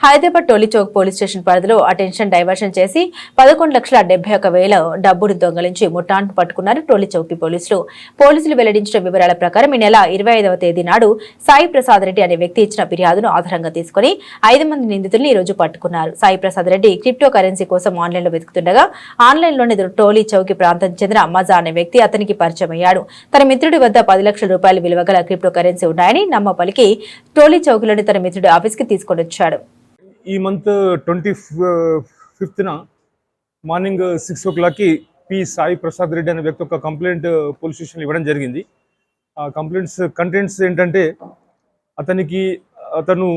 Hyderabad Tolichowk police station పరిధిలో attention diversion చేసి పదకొండు లక్షల డెబ్బై ఒక వేల డబ్బును దొంగలించి ముఠాను పట్టుకున్నారు టోలీచౌకి పోలీసులు. పోలీసులు వెల్లడించిన వివరాల ప్రకారం ఈ నెల ఇరవై ఐదవ తేదీ నాడు సాయి ప్రసాద్ రెడ్డి అనే వ్యక్తి ఇచ్చిన ఫిర్యాదును ఆధారంగా తీసుకుని ఐదు మంది నిందితుల్ని ఈ రోజు పట్టుకున్నారు. సాయి ప్రసాద్ రెడ్డి క్రిప్టో కరెన్సీ కోసం ఆన్లైన్లో వెతుకుతుండగా ఆన్లైన్లోని టోలీ చౌకీ ప్రాంతం చెందిన మజా అనే వ్యక్తి అతనికి పరిచయం అయ్యాడు. తన మిత్రుడి వద్ద పది లక్షల రూపాయల విలువ గల క్రిప్టో కరెన్సీ ఉన్నాయని నమ్మ పలికి టోలీ చౌకీలోని తన మిత్రుడి ఆఫీస్కి తీసుకొని వచ్చాడు. ఈ మంత్ ట్వంటీ ఫిఫ్త్న మార్నింగ్ సిక్స్ ఓ క్లాక్కి పి సాయి ప్రసాద్ రెడ్డి అనే వ్యక్తి ఒక కంప్లైంట్ పోలీస్ స్టేషన్లో ఇవ్వడం జరిగింది. ఆ కంప్లైంట్స్ కంటెంట్స్ ఏంటంటే అతనికి అతను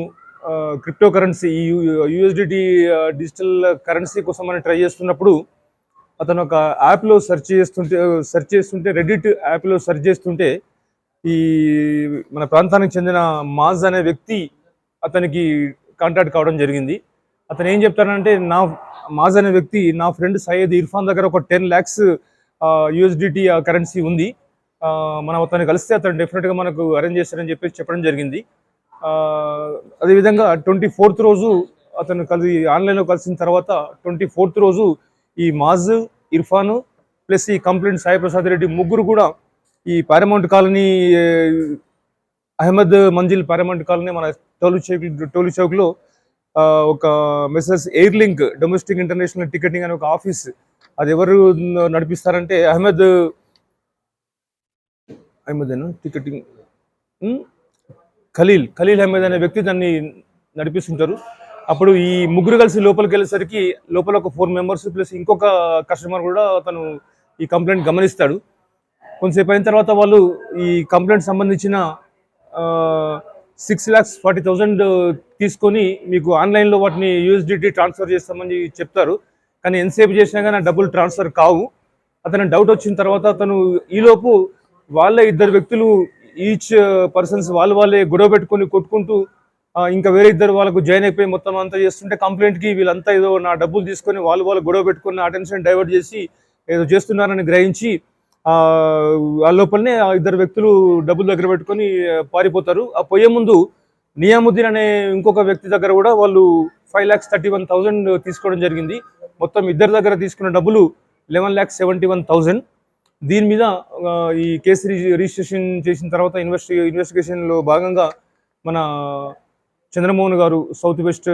క్రిప్టో కరెన్సీ ఈ యూఎస్డిటి డిజిటల్ కరెన్సీ కోసం అని ట్రై చేస్తున్నప్పుడు అతను ఒక యాప్లో సెర్చ్ చేస్తుంటే సెర్చ్ చేస్తుంటే రెడిట్ యాప్లో సెర్చ్ చేస్తుంటే ఈ మన ప్రాంతానికి చెందిన మాజ్ అనే వ్యక్తి అతనికి కాంటాక్ట్ కావడం జరిగింది. అతను ఏం చెప్తానంటే నా మాజ్ అనే వ్యక్తి నా ఫ్రెండ్ సయ్యద్ ఇర్ఫాన్ దగ్గర ఒక టెన్ ల్యాక్స్ యూఎస్డిటీ కరెన్సీ ఉంది. మనం అతన్ని కలిస్తే అతను డెఫినెట్గా మనకు అరేంజ్ చేస్తారని చెప్పేసి చెప్పడం జరిగింది. అదేవిధంగా ట్వంటీ ఫోర్త్ రోజు అతను కలిసి ఆన్లైన్లో కలిసిన తర్వాత ట్వంటీ ఫోర్త్ రోజు ఈ మాజ్ ఇర్ఫాన్ ప్లస్ ఈ కంప్లైంట్ సాయి ప్రసాద్ రెడ్డి ముగ్గురు కూడా ఈ Paramount colony Ahmed Manzil Paramount colony మన టోలు చౌక్ టోలు చౌక్లో ఒక message Air Link domestic international ticketing అనే ఒక ఆఫీస్. అది ఎవరు నడిపిస్తారంటే అహ్మద్ అహ్మద్ టికెటింగ్ ఖలీల్ ఖలీల్ అహ్మద్ అనే వ్యక్తి దాన్ని నడిపిస్తుంటారు. అప్పుడు ఈ ముగ్గురు కలిసి లోపలికి వెళ్ళేసరికి లోపల ఒక ఫోర్ మెంబర్స్ ప్లస్ ఇంకొక కస్టమర్ కూడా తను ఈ కంప్లైంట్ గమనిస్తాడు. కొంతసేపు అయిన తర్వాత వాళ్ళు ఈ కంప్లైంట్ సంబంధించిన సిక్స్ ల్యాక్స్ ఫార్టీ థౌజండ్ తీసుకొని మీకు ఆన్లైన్లో వాటిని యూఎస్డిటీ ట్రాన్స్ఫర్ చేస్తామని చెప్తారు. కానీ ఎంతసేపు చేసినా కానీ డబ్బులు ట్రాన్స్ఫర్ కావు. అతను డౌట్ వచ్చిన తర్వాత అతను ఈలోపు వాళ్ళే ఇద్దరు వ్యక్తులు ఈచ్ పర్సన్స్ వాళ్ళు వాళ్ళే గొడవ పెట్టుకొని కొట్టుకుంటూ ఇంకా వేరే ఇద్దరు వాళ్ళకు జాయిన్ అయిపోయి మొత్తం అంతా చేస్తుంటే కంప్లైంట్కి వీళ్ళంతా ఏదో నా డబ్బులు తీసుకొని వాళ్ళు వాళ్ళు గొడవ పెట్టుకుని అటెన్షన్ డైవర్ట్ చేసి ఏదో చేస్తున్నారని గ్రహించి ఆ లోపలనే ఆ ఇద్దరు వ్యక్తులు డబ్బులు దగ్గర పెట్టుకొని పారిపోతారు. ఆ పోయే ముందు నియాముద్దీన్ అనే ఇంకొక వ్యక్తి దగ్గర కూడా వాళ్ళు five lakhs thirty one thousand తీసుకోవడం జరిగింది. మొత్తం ఇద్దరి దగ్గర తీసుకున్న డబ్బులు eleven lakhs seventy one thousand దీని మీద ఈ కేసు రిజి- రిజిస్ట్రేషన్ చేసిన తర్వాత ఇన్వెస్టి ఇన్వెస్టిగేషన్లో భాగంగా మన చంద్రమోహన్ గారు సౌత్ వెస్ట్